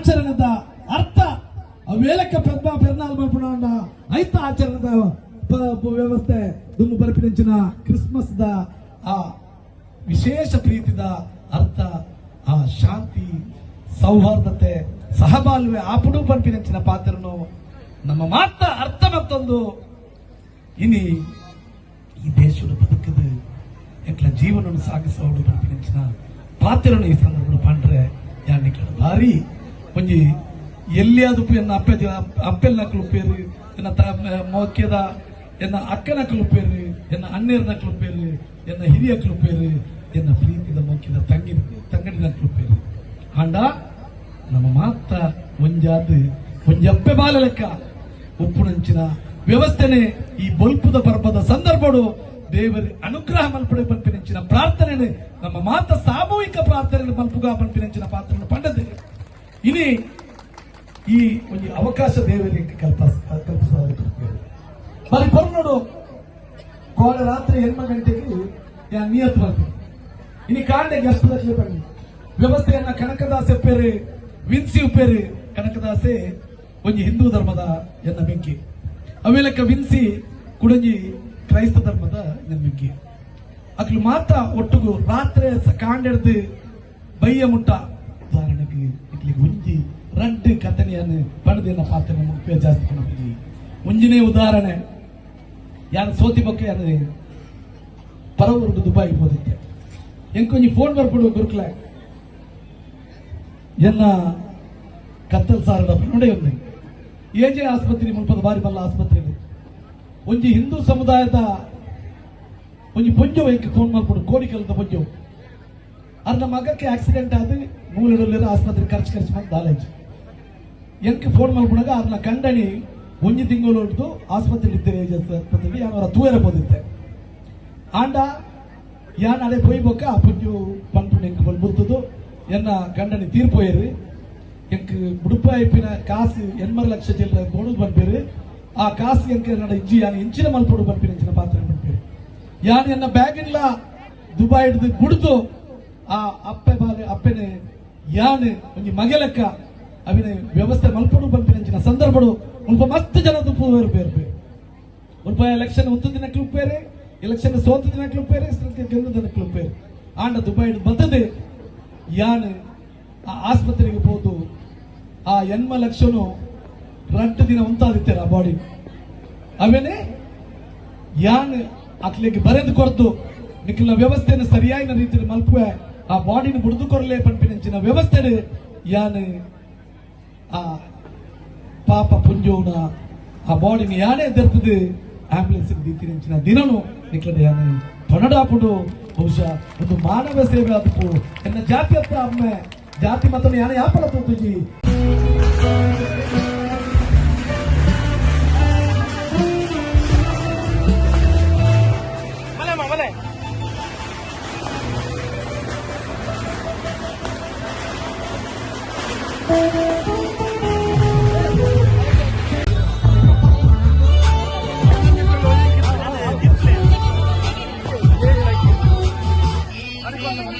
ಆಚರಣದ ಅರ್ಥ. ವೇಲಕ್ಕ ಪದ್ಮ ಪೆರ್ನಾಲ್ ಮಲ್ಪಣ ಐತ ಆಚರಣದ ವ್ಯವಸ್ಥೆ. ದುಮ್ಮು ಬರಪಿನಂಚಿನ ಕ್ರಿಸ್ಮಸ್ ದ ಆ ವಿಶೇಷ ಪ್ರೀತಿದ ಅರ್ಥ, ಆ ಶಾಂತಿ, ಸೌಹಾರ್ದತೆ, ಸಹಬಾಳ್ವೆ ಆಪಡು ಬರಪಿನಂಚಿನ ಪಾತ್ರನು ನಮ್ಮ ಮಾತ ಅರ್ಥ ಮತ್ತೊಂದು. ಇನಿ ಈ ದೇಶದ ಬದುಕದ ಎಟ್ಲ ಜೀವನವನ್ನು ಸಾಗಿಸುವ ಬರಪಿನಂಚಿನ ಪಾತ್ರನು ಈ ಸಂದರ್ಭ ಪಂಡ್ರೆ ಯಾನಿಗಳ ಭಾರಿ ಒಂಜಿ ಎಲ್ಲಿ ಅದು ಅಪ್ಪೆ ಅಪ್ಪೆಲ್ ನಕಲು ಪೇರಿ ಎನ್ನ ಮೋಕ್ಯದ, ಎನ್ನ ಅಕ್ಕ ನಕಲು ಪೇರಿ ಎನ್ನ ಅಣ್ಣೇರ್ ನಕಲು ಪೇರಿ ಎನ್ನ ಹಿರಿಯ ಪೇರು ಎನ್ನ ಪ್ರೀತಿದ, ಮೋಕ್ಯದ ತಂಗಿ ತಂಗಡಿ ನಕಲು ಪೇರಿ ಆಂಡ ನಮ್ಮ ಮಾತ್ರ ಒಂಜಾದ ಒಂಜಪ್ಪೆ ಬಾಲ ಲೆಕ್ಕ. ಉಪ್ಪುನಂಚಿನ ವ್ಯವಸ್ಥೆನೆ ಈ ಬೊಲ್ಪುದ ಪರ್ಬದ ಸಂದರ್ಭಡು ದೇವರ ಅನುಗ್ರಹ ಮಲ್ಪಡೆ ಮಲ್ಪಿನಂಚಿನ ಪ್ರಾರ್ಥನೆ ನಮ್ಮ ಮಾತ ಸಾಮೂಹಿಕ ಪ್ರಾರ್ಥನೆ ಮಲ್ಪುಗ ಮಲ್ಪಿನಂಚಿನ ಪಾತ್ರ ಪಂಡದೆ ഇനി ಈ ಒಂದು ಅವಕಾಶ ದೇವರಿಗೆ ಕಲ್ಪ ಕಲ್ಪಿಸೋದಕ್ಕೆ ಬರೀ ಕೋಳ ನೋಡು. ರಾತ್ರಿ ಎಂಟು ಗಂಟೆಗೆ ಯಾ ನಿಯತ್ ಬರ್ತೀನಿ ಇನ್ನು ಕಾಂಡೆ ಗೆಸ್ಟ್ ಲಕ್ಷ ಬನ್ನಿ ವ್ಯವಸ್ಥೆಯನ್ನ ಕನಕದಾಸೆ ಉಪ್ಪೇರಿ, ವಿನ್ಸಿ ಉಪ್ಪೇರಿ, ಕನಕದಾಸೆ ಒಂದು ಹಿಂದೂ ಧರ್ಮದ ಎನ್ನ ಬೆಂಕಿ. ಅವೆಲ್ಲಕ್ಕ ವಿನ್ಸಿ ಕುಡಂಜಿ ಕ್ರೈಸ್ತ ಧರ್ಮದ ಎನ್ನ ಬೆಂಕಿ. ಅಕ್ಲು ಮಾತ್ರ ಒಟ್ಟುಗು ರಾತ್ರಿ ಕಾಂಡೆಡ್ದು ಬೈಯ ಮುಟ್ಟ ಉದಾಹರಣೆಗೆ ರಡ್ಡು ಕಥನೆಯನ್ನು ಪಡೆದಿನ ಪಾತ್ರ ಮುಖ್ಯ ಜಾಸ್ತಿ ಕೊಡ್ತೀವಿ ಮುಂಜಿನೇ ಉದಾಹರಣೆ, ಯಾರು ಸೋತಿ ಬಗ್ಗೆ ಯಾರು ಪರವರುಡು ದುಬಾಯಿ ಹೋದಿತ್ತೆ ಎಂಕೊಂಜಿ ಫೋನ್ ಬರ್ಬಿಡು ಗುರುಕ್ಲೆ, ಎನ್ನ ಕತ್ತಲ್ ಸಾರಡ ನೋಡೇ ಎ ಏಜೆ ಆಸ್ಪತ್ರೆ ಮುಲ್ಪದ ಬಾರಿ ಬಲ್ಲ ಆಸ್ಪತ್ರೆ ಒಂಜಿ ಹಿಂದೂ ಸಮುದಾಯದ ಒಂಜಿ ಪೊಂಜು ಹೆಂಗೆ ಫೋನ್ ಮಾಡ್ಬಿಡು ಕೋಡಿಕಲ್ದ ಪೊಂಜು. ಅರ್ನ ಮಗಕ್ಕೆ ಆಕ್ಸಿಡೆಂಟ್ ಆದ ಮೂಲೆಡಲ್ಲಿರೋ ಆಸ್ಪತ್ರೆ ಖರ್ಚು ಖರ್ಚು ಮಾಡಿ ದಾಲೇಜ್ ಎಂಕ್ ಫೋನ್ ಮಾಡ್ಬಿಡಾಗ ಅದನ್ನ ಕಂಡಣಿ ಒಂಜಿ ತಿಂಗಳು ಹೊಡೆದು ಆಸ್ಪತ್ರೆ ಇದ್ದೇವೆ ಆಸ್ಪತ್ರೆಗೆ ಅವರ ತೂಯರ ಬಂದಿದ್ದೆ ಆಂಡ, ಯಾನ್ ಅಡೆ ಪೊಯ್ಬೋಕ ಆ ಪುಂಜು ಪಂಪುನ ಎಂಕ್ ಬಲ್ ಬುರ್ತದು ಎನ್ನ ಗಂಡನಿ ತೀರ್ಪೋಯ್ರಿ. ಎಂಕ್ ಮುಡುಪ ಐಪಿನ ಕಾಸು ಎನ್ಮರ ಲಕ್ಷ ಚಿಲ್ಲರೆ ಬೋಣು ಬಂದ್ಬೇರಿ. ಆ ಕಾಸು ಎಂಕ ನಡ ಇಜ್ಜಿ, ಯಾನ್ ಇಂಚಿನ ಮಲ್ಪುಡು ಬಂಪಿನ ಇಂಚಿನ ಪಾತ್ರ ಯಾನ್ ಎನ್ನ ಬ್ಯಾಗ್ ಇಲ್ಲ ದುಬೈ ಹಿಡಿದು ಕುಡ್ದು ಆ ಅಪ್ಪೆ ಬಾಲೆ ಅಪ್ಪೆನೆ, ಯಾನ್ ಒಂಜಿ ಮಗೆ ಲೆಕ್ಕ ಅವಿನ ವ್ಯವಸ್ಥೆ ಮಲ್ಪಡು ಬಂಪಿನ ಸಂದರ್ಭಡು. ಮುಲ್ಪ ಮಸ್ತ್ ಜನ ದುಪ್ಪು ಬೇರೆ ಬೇರೆ ಬೇರು ಮುಲ್ಪ ಎಲೆಕ್ಷನ್ ಒಂದು ದಿನಕ್ಕೆ ಉಪ್ಪೇರೆ ಎಲೆಕ್ಷನ್ ಸೋತ ದಿನಕ್ಕೆ ಉಪ್ಪೇರೆ ಗೆಲ್ಲ ದಿನಕ್ಕೆ ಉಪ್ಪೇರೆ ಆಂಡ ದುಬೈ ಬರ್ತದೆ ಯಾನ್ ಆ ಆಸ್ಪತ್ರೆಗೆ ಹೋದು ಆ ಎನ್ಮ ಲಕ್ಷನು ರಟ್ಟು ದಿನ ಉಂಟಾದಿತ್ತಾರೆ ಆ ಬಾಡಿ ಅವೇನೆ? ಯಾನ್ ಅಕ್ಲಿಗೆ ಬರೆದು ಕೊರ್ದು. ನಿಖಿಲ ವ್ಯವಸ್ಥೆಯನ್ನು ಸರಿಯಾದ ರೀತಿಯಲ್ಲಿ ಮಲ್ಪುವೆ. ಆ ಬಾಡಿನ ಬುಡಿದು ಕೊರಲೇ ಪಂಪಿನಂಚಿನ ವ್ಯವಸ್ಥೆ ಯಾನ್ పాప పుంజోన ఆ బాడీని యానే దొరుకుతుంది ಆಂಬುಲೆನ್ಸ್ ಧಿಕ್ಕರಿಂಚಿನ ದಿನನು ನಿಕ್ಲದೆ ಯಾನೆ ತೊನಡಾಪುಡು ಬಹುಶಃ ಒಂದು ಮಾನವ ಸೇವೆ ಅದಕ್ಕೂ ಎನ್ನ ಜಾತಿ ಹತ್ರ ಅಮ್ಮೆ ಜಾತಿ ಮತನ ಯಾನೆ ಯಾಪಲ ತೂತುಜಿ